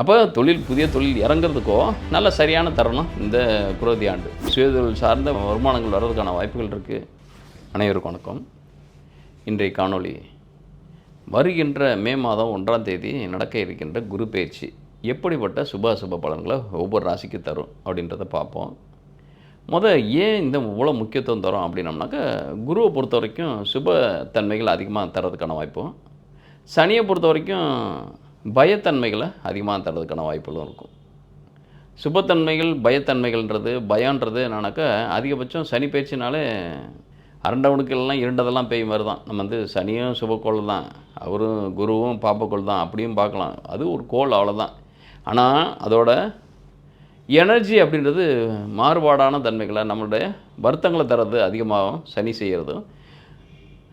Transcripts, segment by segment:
அப்போ தொழில் புதிய தொழில் இறங்குறதுக்கோ நல்ல சரியான தருணம் இந்த குரோதி ஆண்டு. சுயதொழில் சார்ந்த வருமானங்கள் வர்றதுக்கான வாய்ப்புகள் இருக்குது அனைவருக்கும் வணக்கம். இன்றைய காணொளி வருகின்ற மே மாதம் ஒன்றாம் தேதி நடக்க இருக்கின்ற குரு பயிற்சி எப்படிப்பட்ட சுப அசுப பலன்களை ஒவ்வொரு ராசிக்கு தரும் அப்படின்றத பார்ப்போம். முத ஏன் இந்த இவ்வளோ முக்கியத்துவம் தரும் அப்படின்னம்னாக்கா குருவை பொறுத்த வரைக்கும் சுப தன்மைகள் அதிகமாக தரதுக்கான வாய்ப்பும் சனியை பொறுத்த வரைக்கும் பயத்தன்மைகளை அதிகமாக தரதுக்கான வாய்ப்புகளும் இருக்கும். சுபத்தன்மைகள் பயத்தன்மைகள்ன்றது பயன்றது என்னன்னாக்கா அதிகபட்சம் சனி பேச்சுனாலே அரண்டவனுக்கெல்லாம் இரண்டதெல்லாம் பேய் மாதிரி தான். நம்ம வந்து சனியும் சுபக்கோள் தான். அவரும் குருவும் பாப்பக்கோள் தான். அப்படியும் பார்க்கலாம். அது ஒரு கோள் அவ்வளோதான் ஆனால் அதோட எனர்ஜி அப்படின்றது மாறுபாடான தன்மைகளை நம்மளுடைய வருத்தங்களை தர்றது அதிகமாகவும் சனி செய்கிறதும்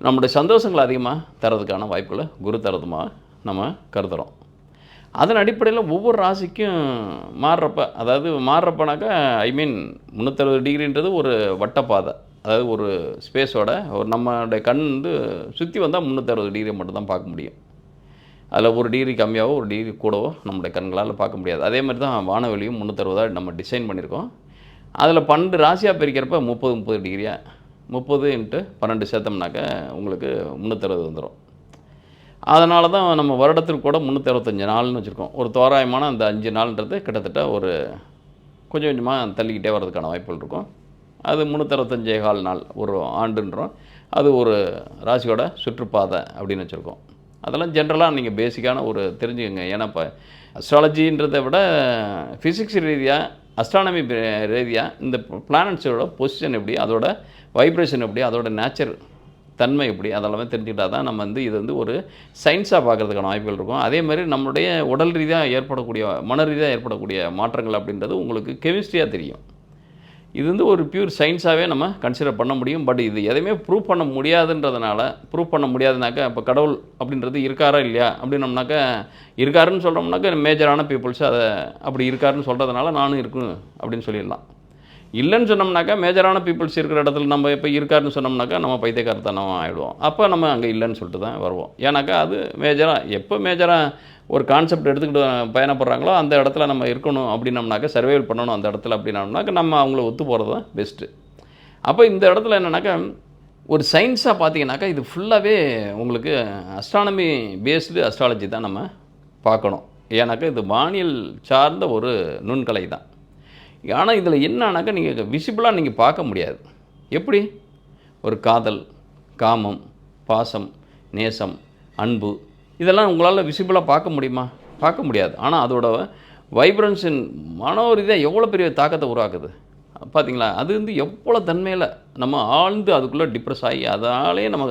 நம்முடைய சந்தோஷங்களை அதிகமாக தரதுக்கான வாய்ப்புகளை குரு தரதுமாக நம்ம கருதுகிறோம் அதன் அடிப்படையில் ஒவ்வொரு ராசிக்கும் மாறுறப்ப அதாவது மாறுறப்பனாக்கா ஐ மீன் முந்நூற்றறுபது டிகிரின்றது ஒரு வட்டப்பாதை. அதாவது ஒரு ஸ்பேஸோட ஒரு நம்மளுடைய கண் வந்து சுற்றி வந்தால் முந்நூற்றறுபது டிகிரி மட்டும்தான் பார்க்க முடியும். அதில் ஒரு டிகிரி கம்மியாகவோ ஒரு டிகிரி கூடவோ நம்மளுடைய கண்களால் பார்க்க முடியாது. அதே மாதிரி தான் வானவெளியும் முந்நூற்றறுபதாக நம்ம டிசைன் பண்ணியிருக்கோம். அதில் பன்னெண்டு ராசியாக பிரிக்கிறப்ப முப்பது முப்பது டிகிரியாக முப்பது இன்ட்டு பன்னெண்டு சேர்த்தோம்னாக்க உங்களுக்கு முந்நூற்றறுபது வந்துடும் அதனால தான் நம்ம வருடத்திற்கு கூட முந்நூற்றறுபத்தஞ்சு நாள்னு வச்சுருக்கோம். ஒரு தோராயமான அந்த அஞ்சு நாள்ன்றது கிட்டத்தட்ட ஒரு கொஞ்சம் கொஞ்சமாக தள்ளிக்கிட்டே வர்றதுக்கான வாய்ப்புகள் இருக்கும். அது முந்நூற்றறுபத்தஞ்சே கால் நாள் ஒரு ஆண்டுன்றோம். அது ஒரு ராசியோட சுற்றுப்பாதை அப்படின்னு வச்சுருக்கோம். அதெல்லாம் ஜென்ரலாக நீங்கள் பேசிக்கான ஒரு தெரிஞ்சுக்கோங்க. ஏன்னா இப்போ அஸ்ட்ராலஜின்றதை விட ஃபிசிக்ஸ் ரீதியாக அஸ்ட்ரானமி ரீதியாக இந்த பிளானட்ஸோட பொசிஷன் எப்படி அதோட வைப்ரேஷன் எப்படி அதோட நேச்சர் தன்மை எப்படி? அதெல்லாமே தெரிஞ்சுக்கிட்டா தான் நம்ம வந்து இது வந்து ஒரு சயின்ஸாக பார்க்குறதுக்கான வாய்ப்புகள் இருக்கும். அதே மாதிரி நம்மளுடைய உடல் ரீதியாக ஏற்படக்கூடிய மன ரீதியாக ஏற்படக்கூடிய மாற்றங்கள் அப்படின்றது உங்களுக்கு கெமிஸ்ட்ரியாக தெரியும். இது வந்து ஒரு பியூர் சயின்ஸாகவே நம்ம கன்சிடர் பண்ண முடியும். பட் இது எதையுமே ப்ரூவ் பண்ண முடியாதுன்றதுனால ப்ரூவ் பண்ண முடியாதுனாக்கா இப்போ கடவுள் அப்படின்றது இருக்காரா இல்லையா? அப்படின்னம்னாக்கா இருக்காருன்னு சொல்கிறோம்னாக்கா மேஜரான பீப்புள்ஸ் அதை அப்படி இருக்காருன்னு சொல்கிறதுனால நானும் இருக்கும் அப்படின்னு சொல்லிடலாம். இல்லைன்னு சொன்னோம்னாக்கா மேஜரான பீப்புள்ஸ் இருக்கிற இடத்துல நம்ம இப்போ இருக்காருன்னு சொன்னோம்னாக்கா நம்ம பைத்தியக்காரத்தனம் ஆகிடுவோம் அப்போ நம்ம அங்கே இல்லைன்னு சொல்லிட்டு தான் வருவோம். ஏன்னாக்கா அது மேஜராக எப்போ மேஜராக ஒரு கான்செப்ட் எடுத்துக்கிட்டு பயணப்படுறாங்களோ அந்த இடத்துல நம்ம இருக்கணும் அப்படின்னம்னாக்கா சர்வைவல் பண்ணணும் அந்த இடத்துல அப்படின்னம்னாக்கா நம்ம அவங்கள ஒத்து போகிறது தான் பெஸ்ட்டு அப்போ இந்த இடத்துல என்னென்னாக்கா ஒரு சயின்ஸாக பார்த்தீங்கன்னாக்கா இது ஃபுல்லாகவே உங்களுக்கு அஸ்ட்ரானமி பேஸ்டு அஸ்ட்ராலஜி தான் நம்ம பார்க்கணும். ஏன்னாக்கா இது வானியல் சார்ந்த ஒரு நுண்கலை தான். ஆனால் இதில் என்னன்னாக்கா நீங்கள் விசிபிளாக நீங்கள் பார்க்க முடியாது. எப்படி? ஒரு காதல் காமம் பாசம் நேசம் அன்பு இதெல்லாம் உங்களால் விசிபிளாக பார்க்க முடியுமா? பார்க்க முடியாது. ஆனால் அதோட வைப்ரன்ஸின் மனோ ரீதியாக எவ்வளோ பெரிய தாக்கத்தை உருவாக்குது? பார்த்தீங்களா அது வந்து எவ்வளோ தன்மையில் நம்ம ஆழ்ந்து அதுக்குள்ளே டிப்ரெஸ் ஆகி அதாலேயே நம்ம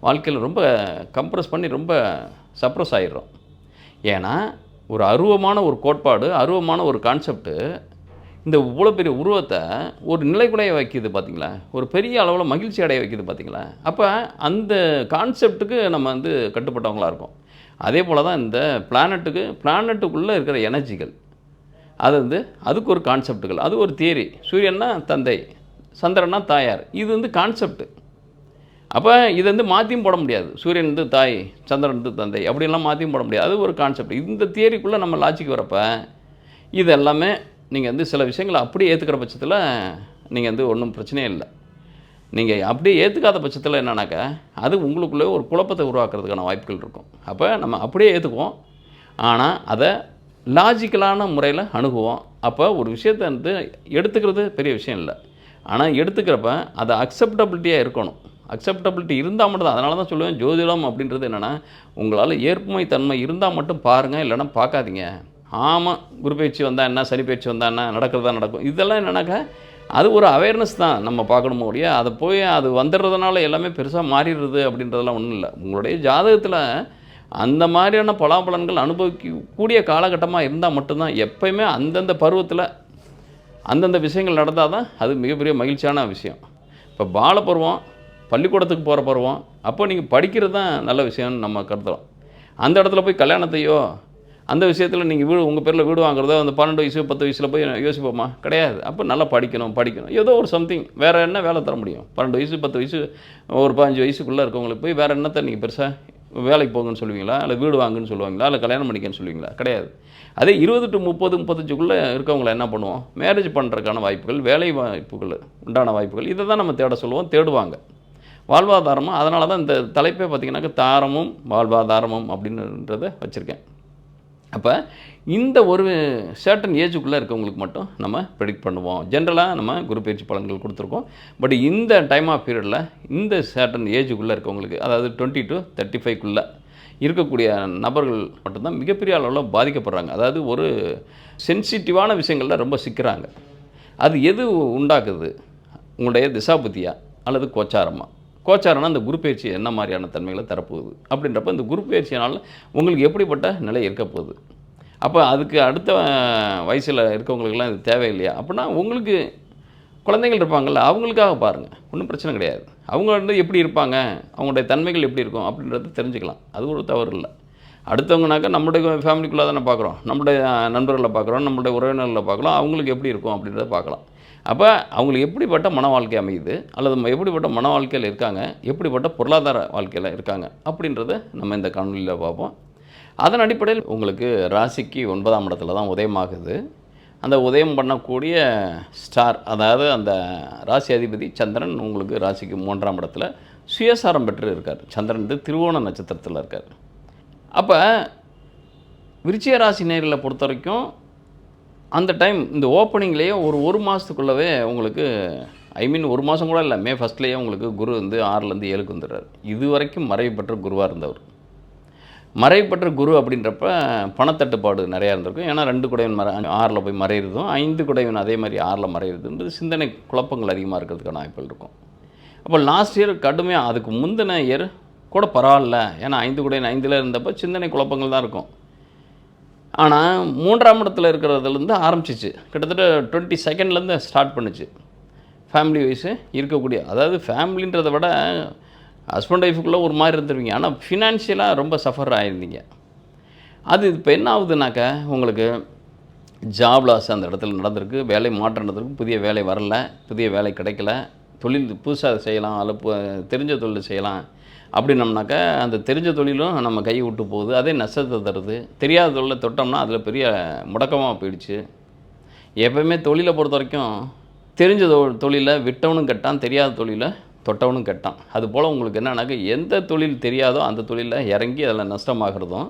வாழ்க்கையில் ரொம்ப கம்ப்ரெஸ் பண்ணி ரொம்ப சப்ரஸ் ஆகிடுறோம் ஏன்னா ஒரு அருவமான ஒரு கோட்பாடு அருவமான ஒரு கான்செப்ட்டு இந்த இவ்வளோ பெரிய உருவத்தை ஒரு நிலைக்குலைய வைக்கிது பார்த்தீங்களா? ஒரு பெரிய அளவில் மகிழ்ச்சி அடைய வைக்கிது பார்த்தீங்களா? அப்போ அந்த கான்செப்ட்டுக்கு நம்ம வந்து கட்டுப்பட்டவங்களாக இருக்கும். அதே போல் தான் இந்த பிளானட்டுக்கு பிளானட்டுக்குள்ளே இருக்கிற எனர்ஜிகள் அது வந்து அதுக்கு ஒரு கான்செப்ட்டுகள் அது ஒரு தியரி சூரியன்னா தந்தை சந்திரன்னா தாயார். இது வந்து கான்செப்ட்டு அப்போ இது வந்து மாற்றியும் போட முடியாது. சூரியன் வந்து தாய் சந்திரன் வந்து தந்தை. அப்படிலாம் மாற்றியும் போட முடியாது. அது ஒரு கான்செப்ட் இந்த தியரிக்குள்ளே நம்ம லாஜிக் வரப்போ இது எல்லாமே நீங்கள் வந்து சில விஷயங்களை அப்படியே ஏற்றுக்கிற பட்சத்தில் நீங்கள் வந்து ஒன்றும் பிரச்சனையே இல்லை. நீங்கள் அப்படியே ஏற்றுக்காத பட்சத்தில் என்னன்னாக்கா அது உங்களுக்குள்ளே ஒரு குழப்பத்தை உருவாக்குறதுக்கான வாய்ப்புகள் இருக்கும். அப்போ நம்ம அப்படியே ஏற்றுக்குவோம் ஆனால் அதை லாஜிக்கலான முறையில் அணுகுவோம். அப்போ ஒரு விஷயத்தை வந்து எடுத்துக்கிறது பெரிய விஷயம் இல்லை. ஆனால் எடுத்துக்கிறப்ப அது அக்செப்டபிலிட்டியாக இருக்கணும். அக்செப்டபிலிட்டி இருந்தால் மட்டும் தான் அதனால தான் சொல்லுவேன் ஜோதிடம் அப்படின்றது என்னென்னா உங்களால் ஏற்புமை தன்மை இருந்தால் மட்டும் பாருங்கள் இல்லைன்னா பார்க்காதீங்க. ஆமாம் குரு பயிற்சி வந்தால் என்ன சனி பயிற்சி வந்தால் என்ன நடக்கிறதா நடக்கும். இதெல்லாம் என்னன்னாக்கா அது ஒரு அவேர்னஸ் தான் நம்ம பார்க்கணுமோ ஒழிய அதை போய் அது வந்துடுறதுனால எல்லாமே பெருசாக மாறிடுறது அப்படின்றதெல்லாம் ஒன்றும் இல்லை. உங்களுடைய ஜாதகத்தில் அந்த மாதிரியான பலாபலன்கள் அனுபவிக்கக்கூடிய காலகட்டமாக இருந்தால் மட்டும்தான் எப்பயுமே அந்தந்த பருவத்தில் அந்தந்த விஷயங்கள் நடந்தால் தான் அது மிகப்பெரிய மகிழ்ச்சியான விஷயம். இப்போ பாலப்பருவம் பள்ளிக்கூடத்துக்கு போகிற பருவம் அப்போ நீங்கள் படிக்கிறது தான் நல்ல விஷயம்னு நம்ம கருதுகிறோம் அந்த இடத்துல போய் கல்யாணத்தையோ அந்த விஷயத்தில் நீங்கள் வீடு உங்கள் பேரில் வீடு வாங்குறதோ அந்த பன்னெண்டு வயசு பத்து வயசில் போய் யோசிப்போமா? கிடையாது. அப்போ நல்லா படிக்கணும் படிக்கணும். ஏதோ ஒரு சம்திங் வேறு என்ன வேலை தர முடியும்? பன்னெண்டு வயசு பத்து வயசு ஒரு பதினஞ்சு வயசுக்குள்ளே இருக்கவங்களுக்கு போய் வேறு என்னத்தை நீங்கள் பெருசாக வேலைக்கு போங்கன்னு சொல்லுவீங்களா? இல்லை வீடு வாங்குன்னு சொல்லுவாங்களா? இல்லை கல்யாணம் பண்ணிக்கன்னு சொல்லுவீங்களா? கிடையாது. அதே இருபது டு முப்பது முப்பத்தஞ்சுக்குள்ளே இருக்கவங்கள என்ன பண்ணுவோம்? மேரேஜ் பண்ணுறதுக்கான வாய்ப்புகள் வேலை வாய்ப்புகள் உண்டான வாய்ப்புகள் இதை தான் நம்ம தேட சொல்லுவோம் தேடுவாங்க. வாழ்வாதாரமும் அதனால தான் இந்த தலைப்பே பார்த்திங்கனாக்கா தாரமும் வாழ்வாதாரமும் அப்படின்றத வச்சுருக்கேன். அப்போ இந்த ஒரு சர்டன் ஏஜுக்குள்ளே இருக்கவங்களுக்கு மட்டும் நம்ம ப்ரெடிக்ட் பண்ணுவோம். ஜென்ரலாக நம்ம குரு பயிற்சி பலன்கள் கொடுத்துருக்கோம். பட் இந்த டைம் ஆஃப் பீரியடில் இந்த சர்டன் ஏஜுக்குள்ளே இருக்கவங்களுக்கு அதாவது டுவெண்ட்டி டு தேர்ட்டி ஃபைவ்க்குள்ளே இருக்கக்கூடிய நபர்கள் மட்டும்தான் மிகப்பெரிய அளவில் பாதிக்கப்படுறாங்க. அதாவது ஒரு சென்சிட்டிவான விஷயங்களில் ரொம்ப சிக்கிறாங்க. அது எது உண்டாக்குது? உங்களுடைய திசாபுத்தியா அல்லது கோச்சாரமாக கோச்சாரம்னா அந்த குரு பயிற்சி என்ன மாதிரியான தன்மைகளை தரப்போகுது? அப்படின்றப்ப இந்த குரு பயிற்சியினால் உங்களுக்கு எப்படிப்பட்ட நிலை இருக்க போகுது? அப்போ அதுக்கு அடுத்த வயசில் இருக்கவங்களுக்கெல்லாம் இது தேவையில்லையா? அப்படின்னா உங்களுக்கு குழந்தைகள் இருப்பாங்கள்ல அவங்களுக்காக பாருங்கள் ஒன்றும் பிரச்சனை கிடையாது. அவங்க வந்து எப்படி இருப்பாங்க? அவங்களுடைய தன்மைகள் எப்படி இருக்கும்? அப்படின்றத தெரிஞ்சுக்கலாம். அது ஒரு தவறு இல்லை. அடுத்தவங்கனாக்கா நம்முடைய ஃபேமிலிக்குள்ளே தானே பார்க்குறோம் நம்முடைய நண்பர்களை பார்க்குறோம் நம்முடைய உறவினர்களை பார்க்கலாம் அவங்களுக்கு எப்படி இருக்கும் அப்படின்றத பார்க்கலாம் அப்போ அவங்களுக்கு எப்படிப்பட்ட மன வாழ்க்கை அமையுது? அல்லது எப்படிப்பட்ட மன வாழ்க்கையில் இருக்காங்க? எப்படிப்பட்ட பொருளாதார வாழ்க்கையில் இருக்காங்க? அப்படின்றத நம்ம இந்த காணொலியில் பார்ப்போம். அதன் அடிப்படையில் உங்களுக்கு ராசிக்கு ஒன்பதாம் இடத்துல தான் உதயமாகுது. அந்த உதயம் பண்ணக்கூடிய ஸ்டார் அதாவது அந்த ராசி அதிபதி சந்திரன் உங்களுக்கு ராசிக்கு மூன்றாம் இடத்துல சுயசாரம் பெற்று இருக்கார். சந்திரன் வந்து திருவோண நட்சத்திரத்தில் இருக்கார். அப்போ விருச்சிய ராசி நேரில் பொறுத்த வரைக்கும் அந்த டைம் இந்த ஓப்பனிங்லேயே ஒரு ஒரு மாதத்துக்குள்ளவே உங்களுக்கு ஐ மீன் ஒரு மாதம் கூட இல்லை மே ஃபஸ்ட்லேயே உங்களுக்கு குரு வந்து ஆறுலேருந்து ஏழுக்கு வந்துடுறாரு. இது வரைக்கும் மறைவுபெற்ற குருவாக இருந்தவர். மறைவுபெற்ற குரு அப்படின்றப்ப பணத்தட்டுப்பாடு நிறையா இருந்திருக்கும். ஏன்னா ரெண்டு குடைவன் மறை ஆறில் போய் மறையிறதும் ஐந்து குடைவன் அதே மாதிரி ஆறில் மறையிறதுன்றது சிந்தனை குழப்பங்கள் அதிகமாக இருக்கிறதுக்கான வாய்ப்புகள் இருக்கும். அப்போ லாஸ்ட் இயர் கடுமையாக அதுக்கு முந்தின இயர் கூட பரவாயில்ல. ஏன்னா ஐந்து குடையின் ஐந்தில் இருந்தப்போ சிந்தனை குழப்பங்கள் தான் இருக்கும். ஆனால் மூன்றாம் இடத்துல இருக்கிறதுலேருந்து ஆரம்பிச்சிச்சு. கிட்டத்தட்ட டுவெண்ட்டி செகண்ட்லேருந்து ஸ்டார்ட் பண்ணுச்சு. ஃபேமிலி வைஸு இருக்கக்கூடிய அதாவது ஃபேமிலின்றதை விட ஹஸ்பண்ட் ஒய்ஃபுக்குள்ளே ஒரு மாதிரி இருந்துருவீங்க. ஆனால் ஃபினான்ஷியலாக ரொம்ப சஃபர் ஆகிருந்தீங்க அது இப்போ என்ன ஆகுதுனாக்கா உங்களுக்கு ஜாப் லாஸ் அந்த இடத்துல நடந்திருக்கு வேலை மாற்றம் நடந்திருக்கு புதிய வேலை வரல புதிய வேலை கிடைக்கல தொழில் புதுசாக செய்யலாம் அல்ல தெரிஞ்ச தொழில் செய்யலாம். அப்படின்னம்னாக்கா அந்த தெரிஞ்ச தொழிலும் நம்ம கை விட்டு போகுது. அதே நஷ்டத்தை தருது. தெரியாத தொழிலை தொட்டோம்னா அதில் பெரிய முடக்கமாக போயிடுச்சு. எப்பயுமே தொழிலை பொறுத்த வரைக்கும் தெரிஞ்ச தொ தொழிலை விட்டவனும் கெட்டான் தெரியாத தொழிலை தொட்டவனும் கெட்டான். அதுபோல் உங்களுக்கு என்னன்னாக்கா எந்த தொழில் தெரியாதோ அந்த தொழிலில் இறங்கி அதில் நஷ்டமாகிறதும்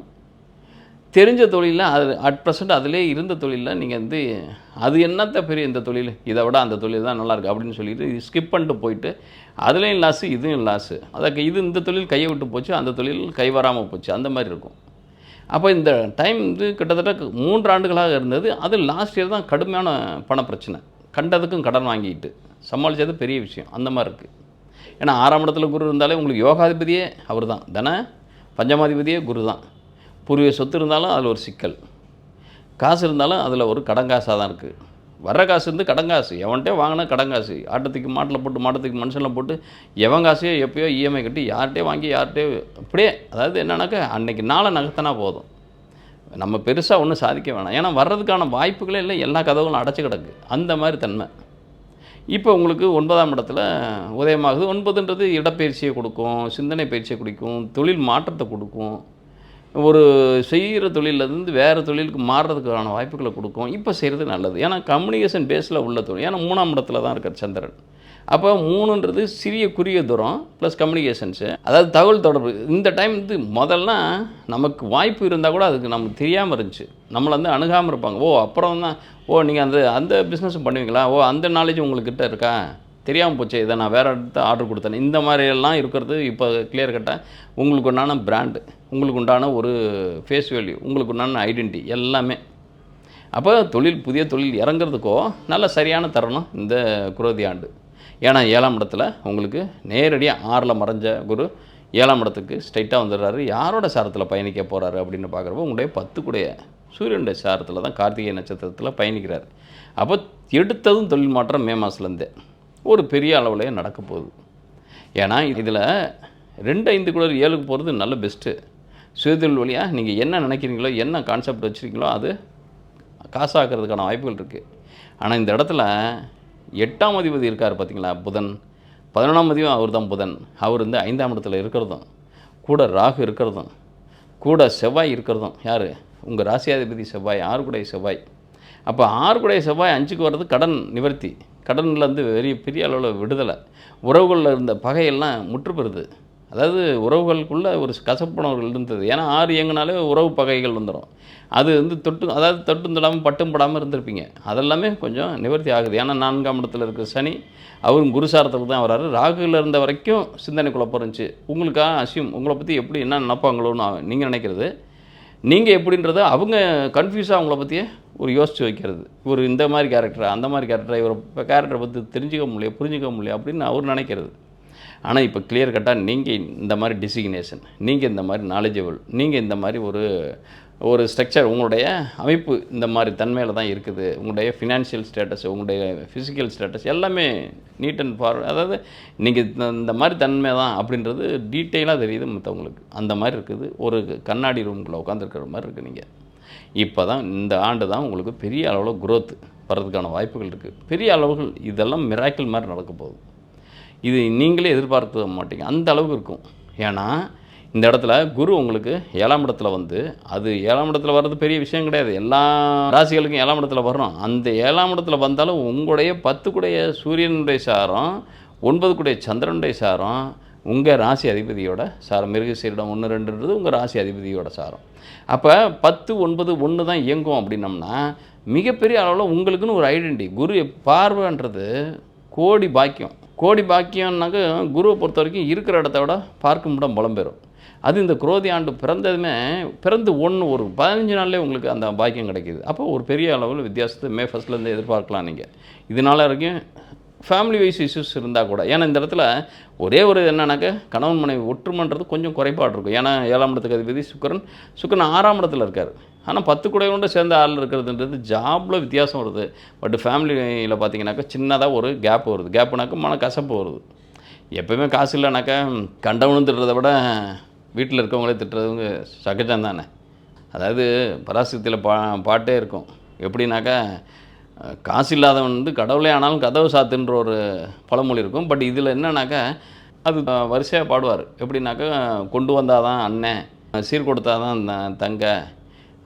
தெரிஞ்ச தொழிலில் அது அட் ப்ரெசென்ட் அதிலே இருந்த தொழிலில் நீங்கள் வந்து அது என்னத்த பெரிய இந்த தொழில்? இதை விட அந்த தொழில் தான் நல்லாயிருக்கு அப்படின்னு சொல்லிட்டு ஸ்கிப் பண்ணிட்டு போயிட்டு அதுலேயும் லாஸு இதுவும் லாஸு அதுக்கு இது இந்த தொழில் கையை விட்டு போச்சு அந்த தொழில் கை வராமல் போச்சு அந்த மாதிரி இருக்கும். அப்போ இந்த டைம் வந்து கிட்டத்தட்ட மூன்று ஆண்டுகளாக இருந்தது அது லாஸ்ட் இயர் தான் கடுமையான பண பிரச்சனை கண்டதுக்கும் கடன் வாங்கிட்டு சமாளித்தது பெரிய விஷயம் அந்த மாதிரி இருக்குது ஏன்னா ஆறாம் இடத்துல குரு இருந்தாலே உங்களுக்கு யோகாதிபதியே அவர் தான் தானே பஞ்சமாதிபதியே குரு தான் பூர்வீக சொத்து இருந்தாலும் அதில் ஒரு சிக்கல். காசு இருந்தாலும் அதில் ஒரு கடங்காசாக தான் இருக்குது வர்ற காசு வந்து கடங்காசு. எவன்கிட்டே வாங்கினா கடங்காசு. ஆட்டத்துக்கு மாட்டில் போட்டு மாட்டத்துக்கு மனுஷனில் போட்டு எவன் காசையோ எப்பயோ இஎம்ஐ கட்டி யார்கிட்டே வாங்கி யார்கிட்டே அப்படியே அதாவது என்னன்னாக்கா அன்னைக்கு நாளை நகர்த்தினா போதும். நம்ம பெருசாக ஒன்றும் சாதிக்க வேணாம். ஏன்னா வர்றதுக்கான வாய்ப்புகளே இல்லை. எல்லா கதவுகளும் அடைச்சி கிடக்கு. அந்த மாதிரி தன்மை. இப்போ உங்களுக்கு ஒன்பதாம் இடத்துல உதயமாகுது. ஒன்பதுன்றது இடப்பயிற்சியை கொடுக்கும் சிந்தனை பயிற்சியை கொடுக்கும் தொழில் மாற்றத்தை கொடுக்கும். ஒரு செய்கிற தொழிலேருந்து வேறு தொழிலுக்கு மாறுறதுக்கான வாய்ப்புகளை கொடுக்கும். இப்போ செய்கிறது நல்லது. ஏன்னா கம்யூனிகேஷன் பேஸில் உள்ள தொழில். ஏன்னா மூணாம் இடத்துல தான் இருக்கார் சந்திரன். அப்போ மூணுன்றது சிறிய குறுகிய தூரம் ப்ளஸ் கம்யூனிகேஷன்ஸு அதாவது தகவல் தொடர்பு. இந்த டைம் வந்து முதல்ல நமக்கு வாய்ப்பு இருந்தால் கூட அதுக்கு நமக்கு தெரியாமல் இருந்துச்சு. நம்மளை வந்து அணுகாமல் இருப்பாங்க. ஓ அப்புறம் தான். ஓ நீங்கள் அந்த அந்த பிஸ்னஸும் பண்ணுவீங்களா? ஓ அந்த நாலேஜ் உங்கள்கிட்ட இருக்கா? தெரியாமல் போச்சு இதை நான் வேறு இடத்த ஆர்டர் கொடுத்தேன். இந்த மாதிரியெல்லாம் இருக்கிறது இப்போ கிளியர் கட்டாக உங்களுக்கு உண்டான பிராண்டு உங்களுக்கு உண்டான ஒரு ஃபேஸ் வேல்யூ உங்களுக்கு உண்டான ஐடென்டி எல்லாமே. அப்போ தொழில் புதிய தொழில் இறங்குறதுக்கோ நல்ல சரியான தருணம் இந்த குரோதி ஆண்டு. ஏன்னா ஏழாம் இடத்துல உங்களுக்கு நேரடியாக ஆறில் மறைஞ்ச குரு ஏழாம் இடத்துக்கு ஸ்ட்ரைட்டாக வந்துடுறாரு. யாரோட சாரத்தில் பயணிக்க போகிறாரு அப்படின்னு பார்க்குறப்போ உங்களுடைய பத்துக்குடைய சூரியனுடைய சாரத்தில் தான் கார்த்திகை நட்சத்திரத்தில் பயணிக்கிறார். அப்போ எடுத்ததும் தொழில் மாற்றம் மே மாதத்துலேருந்தே ஒரு பெரிய அளவுலேயே நடக்க போகுது. ஏன்னா இதில் ரெண்டு ஐந்து குளர் ஏழுக்கு போகிறது நல்ல பெஸ்ட்டு சுயதொழில் வழியாக நீங்கள் என்ன நினைக்கிறீங்களோ என்ன கான்செப்ட் வச்சுருக்கீங்களோ அது காசாக்கிறதுக்கான வாய்ப்புகள் இருக்குது ஆனால் இந்த இடத்துல எட்டாம் அதிபதி இருக்கார் பார்த்தீங்களா புதன். பதினொன்றாம் அதிபதியும் அவர் தான் புதன். அவர் வந்து ஐந்தாம் இடத்துல இருக்கிறதும் கூட ராகு இருக்கிறதும் கூட செவ்வாய் இருக்கிறதும். யார்? உங்கள் ராசியாதிபதி செவ்வாய் ஆறுகுடைய செவ்வாய். அப்போ ஆறுகுடைய செவ்வாய் அஞ்சுக்கு வர்றது கடன் நிவர்த்தி. கடன்லேருந்து பெரிய பெரிய அளவில் விடுதலை. உறவுகளில் இருந்த பகையெல்லாம் முற்றுப்பெறுது அதாவது உறவுகளுக்குள்ளே ஒரு கசப்புணர்வுகள் இருந்தது. ஏன்னா ஆறு இயங்கினாலே உறவு பகைகள் வந்துடும் அது வந்து தொட்டு அதாவது தொட்டும் தொடாமல் பட்டும் படாமல் இருந்திருப்பீங்க. அதெல்லாமே கொஞ்சம் நிவர்த்தி ஆகுது. ஏன்னா நான்காம் இடத்துல இருக்கிற சனி அவரும் குருசாரத்துக்கு தான் வராரு. ராகுல இருந்த வரைக்கும் சிந்தனை குழப்பம் இருந்துச்சு உங்களுக்காக அசியம்? உங்களை பற்றி எப்படி என்ன நினைப்பாங்களோன்னு நீங்கள் நினைக்கிறது. நீங்கள் எப்படின்றத அவங்க கன்ஃபியூஸாக அவங்கள பற்றியே ஒரு யோசித்து வைக்கிறது. இவர் இந்த மாதிரி கேரக்டரா அந்த மாதிரி கேரக்டரா இவர் கேரக்டரை பற்றி தெரிஞ்சுக்க முடியல புரிஞ்சுக்க முடியல அப்படின்னு அவர் நினைக்கிறது. ஆனால் இப்போ கிளியர் கட்டாக நீங்கள் இந்த மாதிரி டிசிக்னேஷன் நீங்கள் இந்த மாதிரி நாலேஜபிள் நீங்கள் இந்த மாதிரி ஒரு ஒரு ஸ்ட்ரக்சர் உங்களுடைய அமைப்பு இந்த மாதிரி தன்மையில் தான் இருக்குது. உங்களுடைய ஃபினான்ஷியல் ஸ்டேட்டஸ் உங்களுடைய ஃபிசிக்கல் ஸ்டேட்டஸ் எல்லாமே நீட் அண்ட் ஃபார் அதாவது நீங்கள் இந்த மாதிரி தன்மை தான் அப்படின்றது டீட்டெயிலாக தெரியுது மற்றவங்களுக்கு அந்த மாதிரி இருக்குது. ஒரு கண்ணாடி ரூம்குள்ளே உட்காந்துருக்கிற மாதிரி இருக்குது நீங்கள் இப்போ தான் இந்த ஆண்டு தான் உங்களுக்கு பெரிய அளவில் குரோத் வர்றதுக்கான வாய்ப்புகள் இருக்குது பெரிய அளவுகள் இதெல்லாம் மிராக்கிள் மாதிரி நடக்க போகுது. இது நீங்களே எதிர்பார்க்க மாட்டீங்க. அந்த அளவுக்கு இருக்கும். ஏன்னா இந்த இடத்துல குரு உங்களுக்கு ஏழாம் இடத்துல வந்து அது ஏழாம் இடத்துல வர்றது பெரிய விஷயம் கிடையாது. எல்லா ராசிகளுக்கும் ஏழாம் இடத்துல வர்றோம். அந்த ஏழாம் இடத்துல வந்தாலும் உங்களுடைய பத்து கூடைய சூரியனுடைய சாரம் ஒன்பது கூடைய சந்திரனுடைய சாரம் உங்கள் ராசி அதிபதியோட சாரம். மிருகசீரிடம் ஒன்று ரெண்டுன்றது உங்கள் ராசி அதிபதியோட சாரம். அப்போ பத்து ஒன்பது ஒன்று தான் இயங்கும் அப்படின்னம்னா மிகப்பெரிய அளவில் உங்களுக்குன்னு ஒரு ஐடென்டி. குரு பார்வைன்றது கோடி பாக்கியம். கோடி பாக்கியம்னாக்க குருவை பொறுத்த வரைக்கும் இருக்கிற இடத்த விட பார்க்கும் இடம் புலம்பெறும். அது இந்த குரோதி ஆண்டு பிறந்ததுமே பிறந்து ஒன்று ஒரு பதினஞ்சு நாள்லேயே உங்களுக்கு அந்த பாக்கியம் கிடைக்கிது. அப்போ ஒரு பெரிய அளவில் வித்தியாசத்தை மே ஃபஸ்ட்லேருந்து எதிர்பார்க்கலாம் நீங்கள் இதனால வரைக்கும் ஃபேமிலி வைஸ் இஷ்யூஸ் இருந்தால் கூட ஏன்னா இந்த இடத்துல ஒரே ஒரு என்னன்னாக்க கணவன் மனைவி ஒற்றுமைன்றது கொஞ்சம் குறைபாடு இருக்கும். ஏன்னா ஏழாம் இடத்துக்கு அதிபதி சுக்கரன் சுக்கரன் ஆறாம் இடத்துல இருக்கார். ஆனால் பத்து குடையோட சேர்ந்த ஆள் இருக்கிறதுன்றது ஜாபில் வித்தியாசம் வருது. பட் ஃபேமிலியில் பார்த்தீங்கன்னாக்கா சின்னதாக ஒரு கேப் வருது. கேப்புனாக்கா மன கசப்பு வருது. எப்போயுமே காசு இல்லைனாக்கா கண்டவனுன்றதை விட வீட்டில் இருக்கவங்களே திட்டுறதுங்க சகஜம் தானே? அதாவது பராசக்தியில் பா பாட்டே இருக்கும். எப்படின்னாக்கா காசு இல்லாதவன் வந்து கடவுளே ஆனாலும் கதவு சாத்துன்ற ஒரு பழமொழி இருக்கும். பட் இதில் என்னன்னாக்கா அது வரிசையாக பாடுவார். எப்படின்னாக்கா கொண்டு வந்தால் தான் அண்ணன் சீர் கொடுத்தா தான் த- தங்க.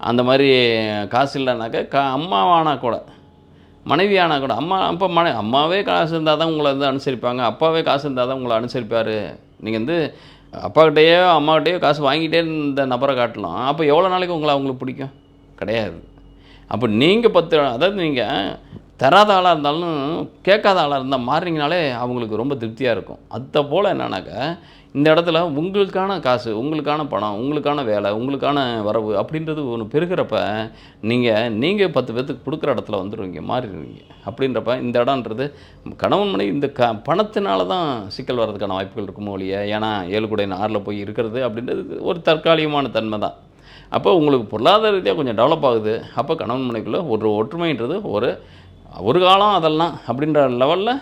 அந்த மாதிரி காசு இல்லைனாக்கா கா அம்மாவானா கூட மனைவி ஆனால் கூட அம்மா அப்போ மனை அம்மாவே காசு இருந்தால் தான் உங்களை வந்து அனுசரிப்பாங்க. அப்பாவே காசு இருந்தால் தான் உங்களை அனுசரிப்பார். நீங்கள் வந்து அப்பாக்கிட்டேயோ அம்மாக்கிட்டேயோ காசு வாங்கிட்டே இந்த நபரை காட்டலாம். அப்போ எவ்வளோ நாளைக்கு உங்களை அவங்களுக்கு பிடிக்கும்? கிடையாது. அப்போ நீங்கள் பத்து அதாவது நீங்கள் தராத ஆளாக இருந்தாலும் கேட்காத ஆளாக இருந்தால் மாறுறீங்கனாலே அவங்களுக்கு ரொம்ப திருப்தியாக இருக்கும். அதை போல் என்னன்னாக்கா இந்த இடத்துல உங்களுக்கான காசு உங்களுக்கான பணம் உங்களுக்கான வேலை உங்களுக்கான வரவு அப்படின்றது ஒன்று பெருகிறப்ப நீங்கள் நீங்கள் பத்து பேர்த்துக்கு கொடுக்குற இடத்துல வந்துடுவீங்க மாறிடுவீங்க. அப்படின்றப்ப இந்த இடம்ன்றது கணவன் மனைவி இந்த க பணத்தினால தான் சிக்கல் வர்றதுக்கான வாய்ப்புகள் இருக்குமோ இல்லையா ஏன்னா ஏழு ஆறில் போய் இருக்கிறது அப்படின்றது ஒரு தற்காலிகமான தன்மை தான். அப்போ உங்களுக்கு பொருளாதார ரீதியாக கொஞ்சம் டெவலப் ஆகுது. அப்போ கணவன் மனைவிக்குள்ளே ஒரு ஒற்றுமைன்றது ஒரு ஒரு காலம் அதெல்லாம் அப்படின்ற லெவலில்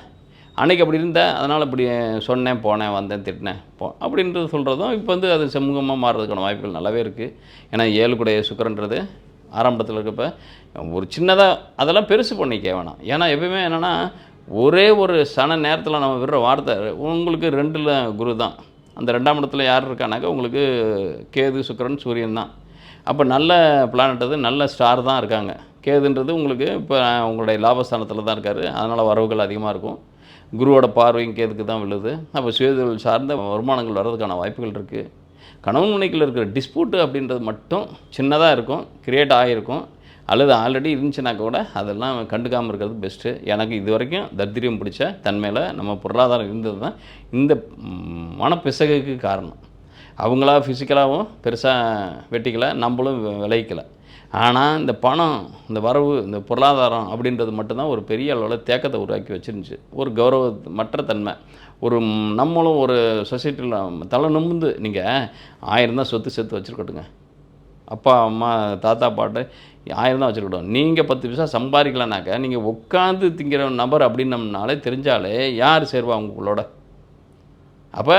அன்றைக்கி அப்படி இருந்தேன் அதனால் இப்படி சொன்னேன் போனேன் வந்தேன் திட்டினேன். போ அப்படின்றது சொல்கிறதும் இப்போ வந்து அது சமூகமாக மாறுறதுக்கான வாய்ப்புகள் நல்லாவே இருக்குது ஏன்னா ஏழு சுக்கரன்றது ஆரம்பத்தில் இருக்கப்ப ஒரு சின்னதாக அதெல்லாம் பெருசு பண்ணிக்க வேணாம். ஏன்னா எப்பயுமே என்னென்னா ஒரே ஒரு சன நேரத்தில் நம்ம விடுற வார்த்தை உங்களுக்கு ரெண்டில் குரு தான். அந்த ரெண்டாம் இடத்துல யார் இருக்கானாக்கா உங்களுக்கு கேது சுக்கரன் சூரியன் தான். அப்போ நல்ல பிளானட் நல்ல ஸ்டார் தான் இருக்காங்க. கேதுன்றது உங்களுக்கு இப்போ உங்களுடைய லாபஸ்தானத்தில் தான் இருக்கார். அதனால் வரவுகள் அதிகமாக இருக்கும். குருவோட பார்வையும் கேதுக்கு தான் விழுது? அப்போ சுயதொழில் சார்ந்த வருமானங்கள் வர்றதுக்கான வாய்ப்புகள் இருக்குது கணவன் முனைக்கில் இருக்கிற டிஸ்பியூட்டு அப்படின்றது மட்டும் சின்னதாக இருக்கும் கிரியேட் ஆகிருக்கும் அல்லது ஆல்ரெடி இருந்துச்சுன்னா கூட அதெல்லாம் கண்டுக்காமல் இருக்கிறது பெஸ்ட்டு எனக்கு இது வரைக்கும் தத்திரியம் பிடிச்ச தன்மையில் நம்ம பொருளாதாரம் இருந்தது தான் இந்த மனப்பிசகுக்கு காரணம். அவங்களா ஃபிசிக்கலாகவும் பெருசாக வெட்டிக்கலை நம்மளும் வி- ஆனால் இந்த பணம் இந்த வரவு இந்த பொருளாதாரம் அப்படின்றது மட்டும்தான் ஒரு பெரிய அளவில் தேக்கத்தை உருவாக்கி வச்சிருந்துச்சு. ஒரு கௌரவ மற்ற தன்மை. ஒரு நம்மளும் ஒரு சொசைட்டியில் தலை நிமிந்து நீங்கள் ஆயிரம் தான் சொத்து சேர்த்து வச்சுருக்கட்டுங்க. அப்பா அம்மா தாத்தா பாட்டு ஆயிரம் தான் வச்சுருக்கட்டும். நீங்கள் பத்து பைசா சம்பாதிக்கலனாக்கா நீங்கள் உட்காந்து திங்கிற நபர் அப்படின்னம்னாலே தெரிஞ்சாலே யார் சேருவா உங்களோட? அப்போ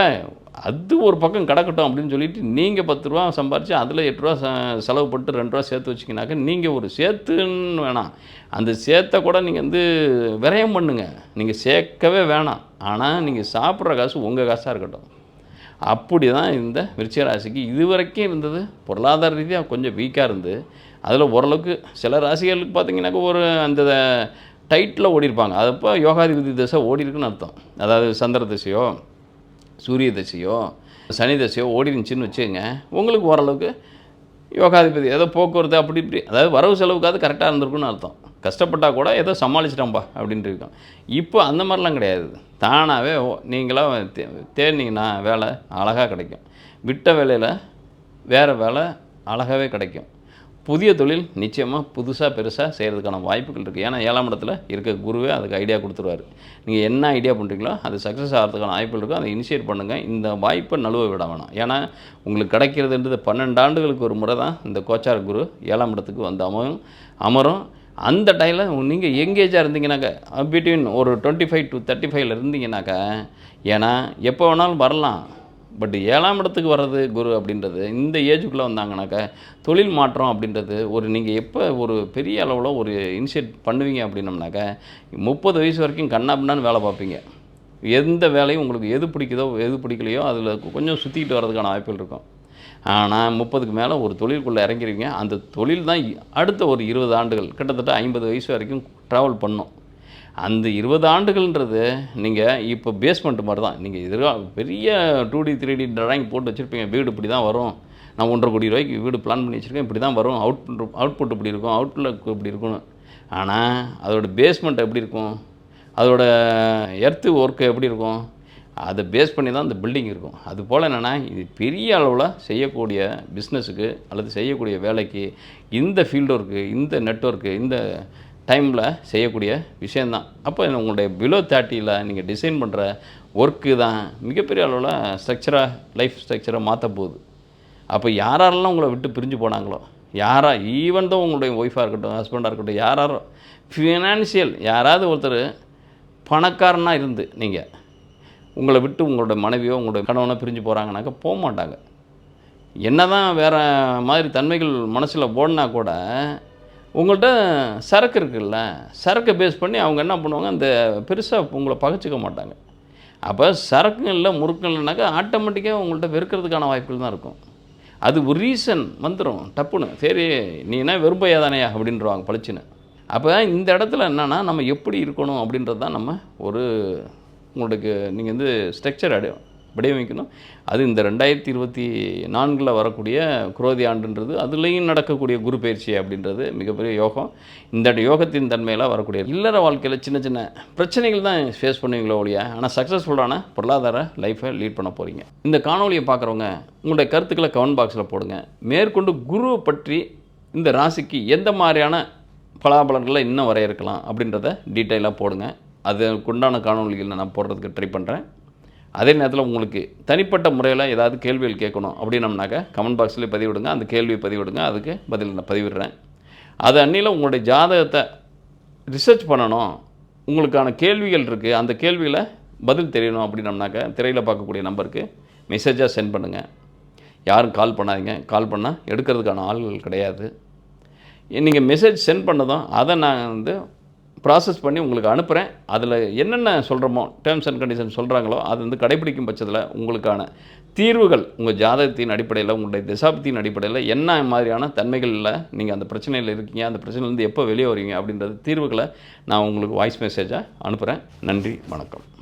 அது ஒரு பக்கம் கிடக்கட்டும் அப்படின்னு சொல்லிட்டு நீங்கள் பத்து ரூபா சம்பாரித்து அதில் எட்டு ரூபா ச- செலவு பண்ணிட்டு ரெண்டு ரூபா சேர்த்து வச்சிங்கனாக்கா நீங்கள் ஒரு சேர்த்துன்னு வேணாம். அந்த சேர்த்த கூட நீங்கள் வந்து விரயம் பண்ணுங்கள் நீங்கள் சேர்க்கவே வேணாம். ஆனால் நீங்கள் சாப்பிட்ற காசு உங்கள் காசாக இருக்கட்டும். அப்படி தான் இந்த விருச்சிகராசிக்கு இதுவரைக்கும் இருந்தது. பொருளாதார ரீதியாக கொஞ்சம் வீக்காக இருந்து அதில் ஓரளவுக்கு சில ராசிகளுக்கு பார்த்தீங்கன்னாக்கா ஒரு அந்த டைட்டில் ஓடிருப்பாங்க. அதப்போ யோகாதிபதி தசை ஓடி இருக்குன்னு அர்த்தம். அதாவது சந்திர திசையோ சூரிய தசையோ சனி தசையோ ஓடிருந்துச்சின்னு வச்சுக்கோங்க உங்களுக்கு ஓரளவுக்கு யோகாதிபதி ஏதோ போக்குவரத்து அப்படி இப்படி அதாவது வரவு செலவுக்காவது கரெக்டாக இருந்திருக்குன்னு அர்த்தம். கஷ்டப்பட்டால் கூட ஏதோ சமாளிச்சிட்டோம்பா அப்படின்ட்டு இருக்கோம். இப்போ அந்த மாதிரிலாம் கிடையாது. தானாகவே நீங்களாக தே தேடினீங்கன்னா வேலை அழகாக கிடைக்கும். விட்ட வேலையில் வேறு வேலை அழகாகவே கிடைக்கும். புதிய தொழில் நிச்சயமாக புதுசாக பெருசாக செய்கிறதுக்கான வாய்ப்புகள் இருக்குது ஏன்னா ஏழாம் இடத்துல இருக்க குருவே அதுக்கு ஐடியா கொடுத்துருவாரு. நீங்கள் என்ன ஐடியா பண்ணுறீங்களோ அது சக்ஸஸ் ஆகிறதுக்கான வாய்ப்புகள் இருக்கும் அதை இனிஷியேட் பண்ணுங்கள் இந்த வாய்ப்பை நழுவ விட வேணாம். ஏன்னா உங்களுக்கு கிடைக்கிறதுன்றது பன்னெண்டு ஆண்டுகளுக்கு ஒரு முறை தான் இந்த கோச்சார குரு ஏழாம் இடத்துக்கு வந்து அமரும். அமரும். அந்த டைமில் நீங்கள் எங்கேஜாக இருந்தீங்கன்னாக்கா பிட்வீன் ஒரு டுவெண்ட்டி ஃபைவ் டு தேர்ட்டி ஃபைவ்ல இருந்தீங்கன்னாக்கா ஏன்னா எப்போ வேணாலும் வரலாம். பட் ஏழாம் இடத்துக்கு வர்றது குரு அப்படின்றது இந்த ஏஜுக்குள்ளே வந்தாங்கனாக்கா தொழில் மாற்றம் அப்படின்றது ஒரு நீங்கள் எப்போ ஒரு பெரிய அளவில் ஒரு இனிஷியேட் பண்ணுவீங்க அப்படின்னம்னாக்கா முப்பது வயசு வரைக்கும் கண்ணாபின்னான்னு வேலை பார்ப்பீங்க. எந்த வேலையும் உங்களுக்கு எது பிடிக்குதோ எது பிடிக்கலையோ அதில் கொஞ்சம் சுற்றிக்கிட்டு வர்றதுக்கான வாய்ப்புகள் இருக்கும். ஆனால் முப்பதுக்கு மேலே ஒரு தொழிலுக்குள்ளே இறங்கிருவீங்க. அந்த தொழில் தான் அடுத்த ஒரு இருபது ஆண்டுகள் கிட்டத்தட்ட ஐம்பது வயசு வரைக்கும் ட்ராவல் பண்ணும். அந்த இருபது ஆண்டுகள்ன்றது நீங்கள் இப்போ பேஸ்மெண்ட் மாதிரி தான் நீங்கள் எதிர்கால பெரிய two D three D drawing போட்டு வச்சுருப்பீங்க. வீடு இப்படி தான் வரும். நான் ஒன்றரை கோடி ரூபாய்க்கு வீடு பிளான் பண்ணி வச்சுருக்கேன். இப்படி தான் வரும். அவுட் அவுட்புட் இப்படி இருக்கும். அவுட்லுக் இப்படி இருக்கணும் ஆனால் அதோட பேஸ்மெண்ட் எப்படி இருக்கும்? அதோட எர்த்து ஒர்க்கு எப்படி இருக்கும்? அதை பேஸ் பண்ணி தான் இந்த பில்டிங் இருக்கும். அது போல் என்னென்னா இது பெரிய அளவில் செய்யக்கூடிய பிஸ்னஸுக்கு அல்லது செய்யக்கூடிய வேலைக்கு இந்த ஃபீல்டு ஒர்க்கு இந்த நெட்ஒர்க்கு இந்த டைமில் செய்யக்கூடிய விஷயந்தான் அப்போ உங்களுடைய பிலோ தேர்ட்டியில் நீங்கள் டிசைன் பண்ணுற ஒர்க்கு தான் மிகப்பெரிய அளவில் ஸ்ட்ரக்சராக லைஃப் ஸ்ட்ரக்சரை மாற்ற போகுது. அப்போ யாரெல்லாம் உங்களை விட்டு பிரிஞ்சு போனாங்களோ யாரா ஈவன் தான் உங்களுடைய ஒய்ஃபாக இருக்கட்டும் ஹஸ்பண்டாக இருக்கட்டும் யாராரோ ஃபினான்ஷியல் யாராவது ஒருத்தர் பணக்காரனாக இருந்து நீங்கள் உங்களை விட்டு உங்களோட மனைவியோ உங்களோட கணவனோ பிரிஞ்சு போகிறாங்கனாக்கா போக மாட்டாங்க. என்னதான் வேறு மாதிரி தன்மைகள் மனசில் ஓடினா கூட உங்கள்கிட்ட சரக்கு இருக்குல்ல சரக்கை பேஸ் பண்ணி அவங்க என்ன பண்ணுவாங்க அந்த பெருசாக உங்களை பகைச்சிக்க மாட்டாங்க. அப்போ சரக்கும் இல்லை முறுக்கும் இல்லைனாக்கா ஆட்டோமேட்டிக்காக உங்கள்கிட்ட வெறுக்கிறதுக்கான வாய்ப்புகள் தான் இருக்கும். அது ஒரு ரீசன் வந்துடும் டப்புன்னு. சரி நீ என்ன வெறுப்பையா தானேயா அப்படின்றவாங்க பளிச்சுன்னு. அப்போ இந்த இடத்துல என்னென்னா நம்ம எப்படி இருக்கணும் அப்படின்றது தான் நம்ம ஒரு உங்களுக்கு நீங்கள் வந்து ஸ்ட்ரக்சர் அடையும் வடிவமைக்கணும். அது இந்த ரெண்டாயிரத்தி இருபத்தி நான்கில் வரக்கூடிய குரோதி ஆண்டுன்றது அதுலேயும் நடக்கக்கூடிய குரு பயிற்சி அப்படின்றது மிகப்பெரிய யோகம். இந்த யோகத்தின் தன்மையில் வரக்கூடிய இல்லற வாழ்க்கையில் சின்ன சின்ன பிரச்சனைகள் தான் ஃபேஸ் பண்ணுவீங்களோ ஒழிய ஆனால் சக்ஸஸ்ஃபுல்லான பொருளாதார லைஃப்பை லீட் பண்ண போகிறீங்க இந்த காணொலியை பார்க்குறவங்க உங்களுடைய கருத்துக்களை கமெண்ட் பாக்ஸில் போடுங்க. மேற்கொண்டு குருவை பற்றி இந்த ராசிக்கு எந்த மாதிரியான பலாபலன்களை இன்னும் வரையறுக்கலாம் அப்படின்றத டீட்டெயிலாக போடுங்க. அதுக்குண்டான காணொலிகள் நான் போடுறதுக்கு ட்ரை பண்ணுறேன் அதே நேரத்தில் உங்களுக்கு தனிப்பட்ட முறையில் ஏதாவது கேள்விகள் கேட்கணும் அப்படின்னம்னாக்கா கமெண்ட் பாக்ஸ்லேயே பதிவிடுங்க. அந்த கேள்வியை பதிவிடுங்க. அதுக்கு பதில் நான் பதிவிடுறேன். அது அன்னியில் உங்களுடைய ஜாதகத்தை ரிசர்ச் பண்ணணும். உங்களுக்கான கேள்விகள் இருக்குது அந்த கேள்வியில் பதில் தெரியணும் அப்படின்னம்னாக்கா திரையில் பார்க்கக்கூடிய நம்பருக்கு மெசேஜாக சென்ட் பண்ணுங்கள் யாரும் கால் பண்ணாதீங்க. கால் பண்ணால் எடுக்கிறதுக்கான ஆள்கள் கிடையாது. நீங்கள் மெசேஜ் சென்ட் பண்ணதும் அதை நான் வந்து ப்ராசஸ் பண்ணி உங்களுக்கு அனுப்புகிறேன் அதில் என்னென்ன சொல்கிறோமோ டேர்ம்ஸ் அண்ட் கண்டிஷன் சொல்கிறாங்களோ அது வந்து கடைபிடிக்கும் பட்சத்தில் உங்களுக்கான தீர்வுகள் உங்கள் ஜாதகத்தின் அடிப்படையில் உங்களுடைய திசாபத்தின் அடிப்படையில் என்ன மாதிரியான தன்மைகளில் நீங்கள் அந்த பிரச்சனையில் இருக்கீங்க அந்த பிரச்சனையிலேருந்து எப்போ வெளியே வருவீங்க அப்படின்றது தீர்வுகளை நான் உங்களுக்கு வாய்ஸ் மெசேஜாக அனுப்புகிறேன் நன்றி வணக்கம்.